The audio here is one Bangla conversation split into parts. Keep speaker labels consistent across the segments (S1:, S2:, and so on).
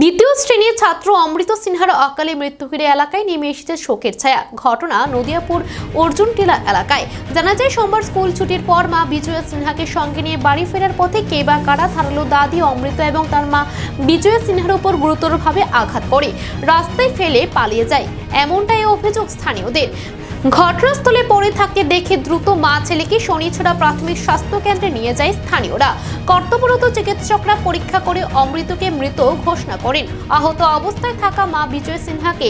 S1: দ্বিতীয় শ্রেণির ছাত্র অমৃত সিনহার অকালে মৃত্যু ঘিরে এলাকায় নেমে এসেছে শোকের ছায়া। ঘটনা নদিয়াপুর অর্জুন টিলা এলাকায়। জানা যায়, সোমবার স্কুল ছুটির পর মা বিজয়া সিনহাকে সঙ্গে নিয়ে বাড়ি ফেরার পথে কে বা কারা ধারালো দাদি অমৃত এবং তার মা বিজয়া সিনহার উপর গুরুতরভাবে আঘাত করে। রাস্তায় ফেলে পালিয়ে যায়। এমনটাই অভিযোগ স্থানীয়দের। ঘটনাস্থলে পড়ে থাকতে দেখে দ্রুত মা ছেলেকে শনিছড়া প্রাথমিক স্বাস্থ্য কেন্দ্রে নিয়ে যায় স্থানীয়রা। কর্তব্যরত চিকিৎসকরা পরীক্ষা করে অমৃতকে মৃত ঘোষণা করেন। আহত অবস্থায় থাকা মা বিজয় সিনহাকে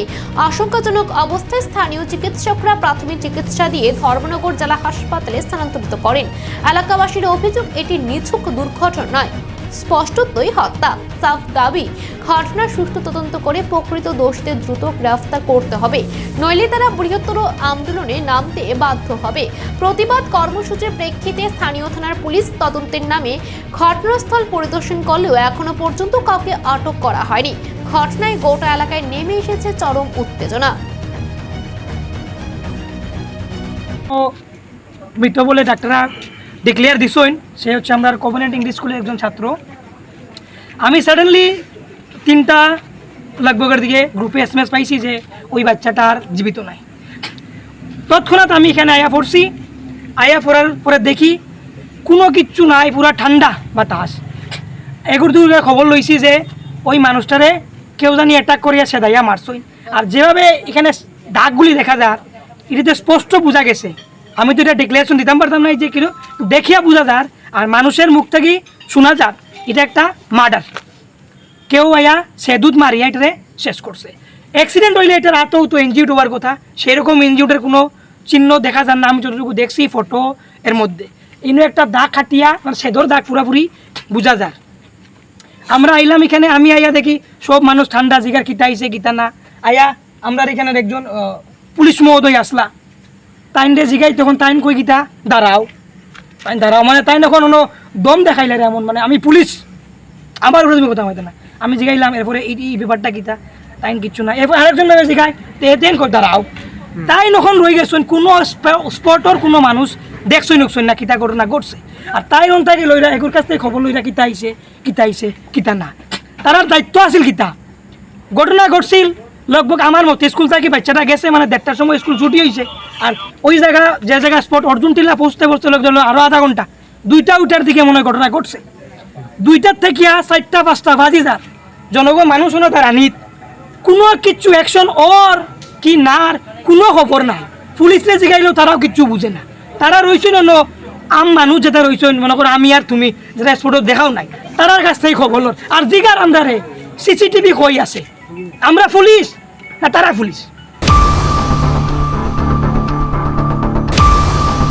S1: আশঙ্কাজনক অবস্থায় স্থানীয় চিকিৎসকরা প্রাথমিক চিকিৎসা দিয়ে ধর্মনগর জেলা হাসপাতালে স্থানান্তরিত করেন। এলাকাবাসীর অভিযোগ, এটি নিছক দুর্ঘটনা নয় স্পষ্টতই হত্যা। সাফ দাবি ঘটনার সুষ্ঠু তদন্ত করে প্রকৃত দোষীদের দ্রুত গ্রেফতার করতে হবে। নইলে তারা বৃহত্তর আন্দোলনে নামতে বাধ্য হবে। প্রতিবাদ কর্মসূচির প্রেক্ষিতে স্থানীয় থানার পুলিশ তদন্তের নামে ঘটনাস্থল পরিদর্শন করলেও এখনও পর্যন্ত কাউকে আটক করা হয়নি। ঘটনায় গোটা এলাকায় নেমে এসেছে চরম উত্তেজনা।
S2: মৃত বলে ডাক্তাররা ডিক্লেয়ার দিছইন সে হচ্ছে আমরা কভেনেন্ট ইংলিশ স্কুলের একজন ছাত্র। আমি সাডেনলি তিনটা লগভগের দিকে গ্রুপে এস এম এস পাইছি যে ওই বাচ্চাটা আর জীবিত নাই। তৎক্ষণাৎ আমি এখানে আয়া পড়ছি। আয়া পড়ার পরে দেখি কোনো কিচ্ছু নাই, পুরা ঠান্ডা বাতাস। এগুর দূর খবর লইছি যে ওই মানুষটারে কেউ জানি অ্যাটাক করিয়া সেদাইয়া মারছই। আর যেভাবে এখানে দাগগুলি দেখা যায়, এটিতে স্পষ্ট বোঝা গেছে আমি তো এটা ডিক্লারেশন দিতাম, পারতাম না এই যে কিন্তু দেখিয়া বোঝা যার, আর মানুষের মুখ থেকে শোনা যার, এটা একটা মার্ডার কেউ আয়া সে দুধ মারিয়া এটারে শেষ করছে। অ্যাক্সিডেন্ট হইলে এটার হাতেও তো ইনজিউড হওয়ার কথা। সেরকম ইনজিউডের কোনো চিহ্ন দেখা যান না, আমি যতটুকু দেখছি ফটো এর মধ্যে। ইনো একটা দাগ খাটিয়া মানে সেদর দাগ পুরাপুরি বোঝা যার। আমরা আইলাম এখানে, আমি আইয়া দেখি সব মানুষ ঠান্ডা, জিগার কিতা আইছে কিতা না। আয়া আমরা এখানে একজন পুলিশ মহোদয় আসলা। তাইন রে জিগাই তখন তাইন কই কিতা দাঁড়াও। তাইন দাঁড়াও মানে তাইন এখন কোনো দম দেখাইলে রে এমন মানে আমি পুলিশ। আমার উপরে তুমি কথা হইতো না। আমি জিগাইলাম এরপরে এই এই ব্যাপারটা কিতা তাইন কিচ্ছু না। এরপর আরেকজন ভাবে জিগাই তে তেন কই দাঁড়াও। তাই নখন রয়ে গেছেন কোনো স্পটর কোনো মানুষ দেখছই নকছই না কিতা ঘটনা ঘটছে। আর তাই অন তাকে লইরা এগুর কাছ থেকে খবর লইরা কিতা আইছে কিতা আইছে কিতা না। তারার দায়িত্ব আছিল কিতা ঘটনা ঘটছিল লগভগ আমার মতে স্কুল থেকে বাচ্চাটা গেছে মানে দেড়টার সময় স্কুল ছুটি হয়েছে আর ওই জায়গা যে জায়গা স্পট অর্জুন টিলা পৌঁছতে পৌঁছতে লোকজন আরও আধা ঘণ্টা দুইটা উইটার দিকে মনে ঘটনা ঘটছে দুইটার থেকে চারটা পাঁচটা বাজি যার জনগণ মানুষ হলো তারা নিত কোনো কিচ্ছু অ্যাকশন ওর কি নার কোনো খবর নাই পুলিশে জিগাইলেও তারাও কিচ্ছু বুঝে না তারা রইছে না আম মানুষ যেটা রইছে মনে করো আমি আর তুমি যেটা স্পটত দেখাও নাই তারার কাছ থেকে খবর। আর জিগার আন্দারে সিসিটিভি কই আছে আমরা পুলিশ না তারা পুলিশ